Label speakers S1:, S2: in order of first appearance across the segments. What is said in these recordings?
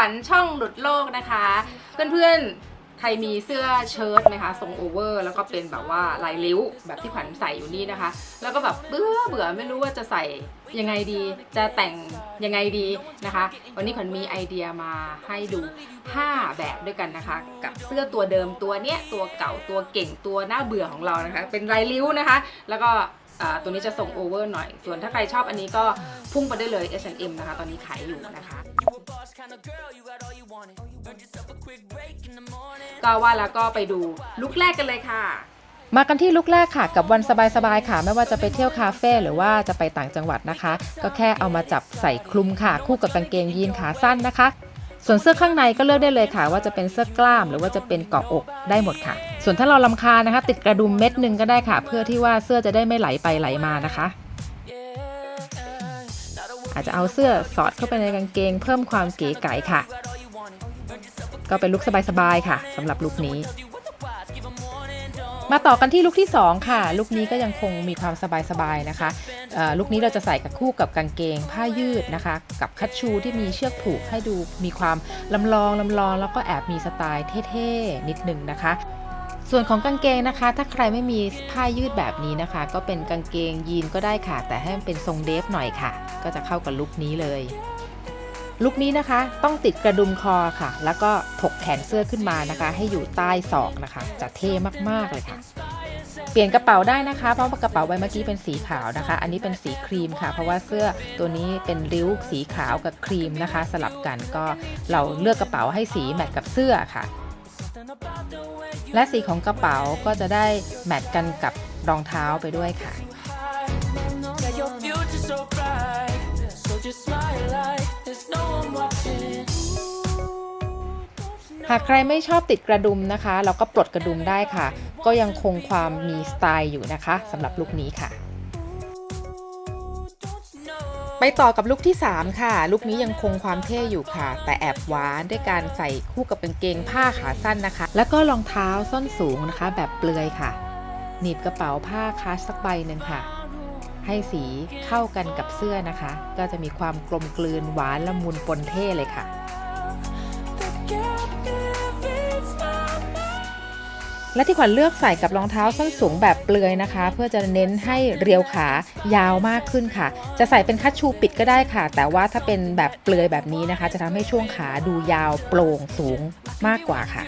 S1: วัญช่องหลุดโลกนะคะ เพื่อนๆ ใครมีเสื้อเชิ้ตไหมคะทรงโอเวอร์แล้วก็เป็นแบบว่าลายริ้วแบบที่ขวัญใส่อยู่นี่นะคะ แล้วก็แบบเบื่อเบื่อไม่รู้ว่าจะใส่ยังไงดี จะแต่งยังไงดีนะคะ วันนี้ขวัญมีไอเดียมาให้ดู 5 แบบด้วยกันนะคะ กับเสื้อตัวเดิมตัวเนี้ยตัวเก่าตัวเก่งตัวหน่าเบื่อของเรานะคะ เป็นลายริ้วนะคะ แล้วก็อ่าตัวนี้จะส่งโอเวอร์หน่อย ส่วนถ้าใครชอบอันนี้ก็ พุ่งไปได้เลย H&M นะคะ ตอนนี้ขายอยู่นะคะ ก็ว่าแล้วก็ไปดูลุคแรกกันเลยค่ะ
S2: มากันที่ลุกแรกค่ะกับวันสบายๆค่ะ ไม่ว่าจะไปเที่ยวคาเฟ่หรือว่าจะไปต่างจังหวัดนะคะ ก็แค่เอามาจับใส่คลุมค่ะ คู่กับกางเกงยีนขาสั้นนะคะ ส่วนเสื้อข้างในก็เลือกได้เลยค่ะ ว่าจะเป็นเสื้อกล้ามหรือว่าจะเป็นเกาะอกได้หมดค่ะ ส่วนถ้าเราลำคานะคะ ติดกระดุมเม็ดหนึ่งก็ได้ค่ะ เพื่อที่ว่าเสื้อจะได้ไม่ไหลไปไหลมานะคะ อาจจะเอาเสื้อสอดเข้าไปในกางเกง เพิ่มความเก๋ไก๋ค่ะ ก็เป็นลุคสบายๆค่ะสำหรับลุคนี้ มาต่อกันที่ลุคที่ 2 ค่ะ ลุคนี้ก็ยังคงมีความสบายๆนะคะลุคนี้เราจะใส่กับคู่กับกางเกงผ้ายืดนะคะ กับคัชชูที่มีเชือกผูกให้ดูมีความลำลองลำลองแล้วก็แอบมีสไตล์เท่ๆนิดนึงนะคะ ส่วนของกางเกงนะคะ ถ้าใครไม่มีผ้ายืดแบบนี้นะคะ ก็เป็นกางเกงยีนก็ได้ค่ะ แต่ให้มันเป็นทรงเดฟหน่อยค่ะ ก็จะเข้ากับลุคนี้เลยลุคนี้นะคะต้องติดกระดุมคอค่ะ แล้วก็ถกแขนเสื้อขึ้นมานะคะ ให้อยู่ใต้ศอกนะคะ จะเท่มากๆเลยค่ะ เปลี่ยนกระเป๋าได้นะคะเพราะว่ากระเป๋าใบเมื่อกี้เป็นสีขาวนะคะ อันนี้เป็นสีครีมค่ะ เพราะว่าเสื้อตัวนี้เป็นริ้วสีขาวกับครีมนะคะ สลับกันก็เราเลือกกระเป๋าให้สีแมทกับเสื้อค่ะ และสีของกระเป๋าก็จะได้แมทกันกับรองเท้าไปด้วยค่ะ หากใครไม่ชอบติดกระดุมนะคะ เราก็ปลดกระดุมได้ค่ะ ก็ยังคงความมีสไตล์อยู่นะคะสำหรับลุคนี้ค่ะ ไปต่อกับลุคที่ 3 ค่ะ ลุคนี้ยังคงความเท่อยู่ค่ะ แต่แอบหวานด้วยการใส่คู่กับกางเกงผ้าขาสั้นนะคะ แล้วก็รองเท้าส้นสูงนะคะ แบบเปลือยค่ะ หนีบกระเป๋าผ้าคาสสักใบหนึ่งค่ะ ให้สีเข้ากันกับเสื้อนะคะ ก็จะมีความกลมกลืนหวานละมุนปนเท่เลยค่ะ และที่ขวัญเลือกใส่กับรองเท้าส้นสูงแบบเปลือยนะคะ เพื่อจะเน้นให้เรียวขายาวมากขึ้นค่ะ จะใส่เป็นคัชชูปิดก็ได้ค่ะ แต่ว่าถ้าเป็นแบบเปลือยแบบนี้นะคะ จะทำให้ช่วงขาดูยาวโปร่งสูงมากกว่าค่ะ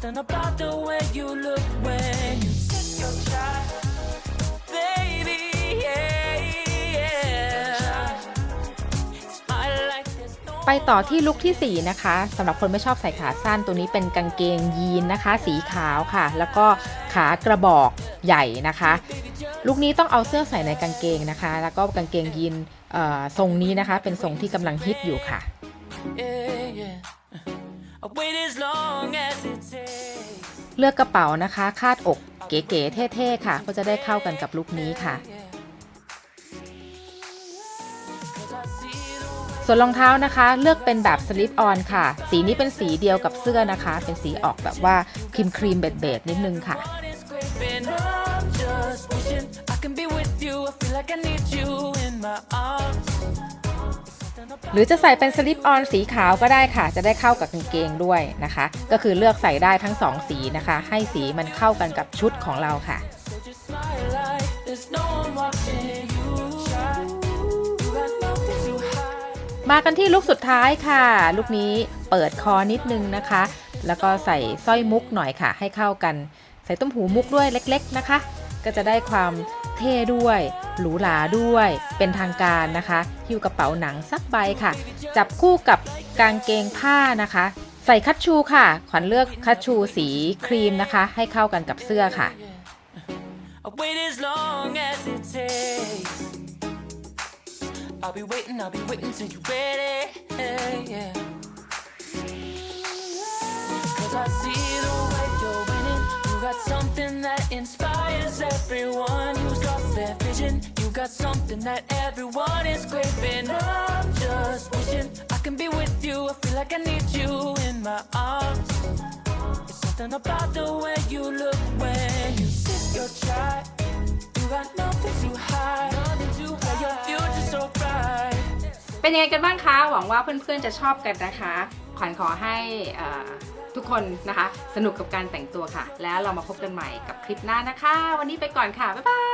S3: Something about the way you look when you sit your child.
S2: ไปต่อที่ลุคที่ 4 นะคะสำหรับคนไม่ชอบใส่ขาสั้นตัวนี้เป็นกางเกงยีนนะคะ สีขาวค่ะ แล้วก็ขากระบอกใหญ่นะคะลุคนี้ต้องเอาเสื้อใส่ในกางเกงนะคะ แล้วก็กางเกงยีนเอ่อทรงนี้นะคะ เป็นทรงที่กำลังฮิตอยู่ค่ะ
S3: yeah, yeah. I'll wait as long as it takes.
S2: เลือกกระเป๋านะคะ คาดอกเก๋ๆเท่ๆค่ะ ก็จะได้เข้ากันกับลุคนี้ค่ะ ส่วนรองเท้านะคะ เลือกเป็นแบบสลิปออนค่ะ สีนี้เป็นสีเดียวกับเสื้อนะคะ เป็นสีออกแบบว่าครีมครีมๆเบดๆนิดนึงค่ะ หรือจะใส่เป็นสลิปออนสีขาวก็ได้ค่ะ จะได้เข้ากับกางเกงด้วยนะคะ ก็คือเลือกใส่ได้ทั้งสองสีนะคะ ให้สีมันเข้ากันกับชุดของเราค่ะ มากันที่ลุคสุดท้ายค่ะ ลุคนี้เปิดคอนิดนึงนะคะ แล้วก็ใส่สร้อยมุกหน่อยค่ะ ให้เข้ากัน ใส่ต้มหูมุกด้วยเล็ก ๆนะคะ ก็จะได้ความเท่ด้วยหรูหราด้วย เป็นทางการนะคะหิ้วกระเป๋าหนังสักใบค่ะ จับคู่กับกางเกงผ้านะคะ ใส่คัชชูค่ะ ขวัญเลือกคัชชูสีครีมนะคะ ให้เข้ากันกับเสื้อค่ะ
S3: I'll wait as long as it takes. I'll be waiting, I'll be waiting till you're ready. Yeah. Cause I see the way you're winning. You got something that inspires everyone who's lost their vision. You got something that everyone is craving. I'm just wishing I can be with you. I feel like I need you in my arms. It's something about the way you look
S2: เป็นยังไงกันบ้างคะ หวังว่าเพื่อนๆจะชอบกันนะคะ ขวัญขอให้ทุกคนนะคะ สนุกกับการแต่งตัวค่ะ แล้วเรามาพบกันใหม่กับคลิปหน้านะคะ วันนี้ไปก่อนค่ะ บ๊ายบาย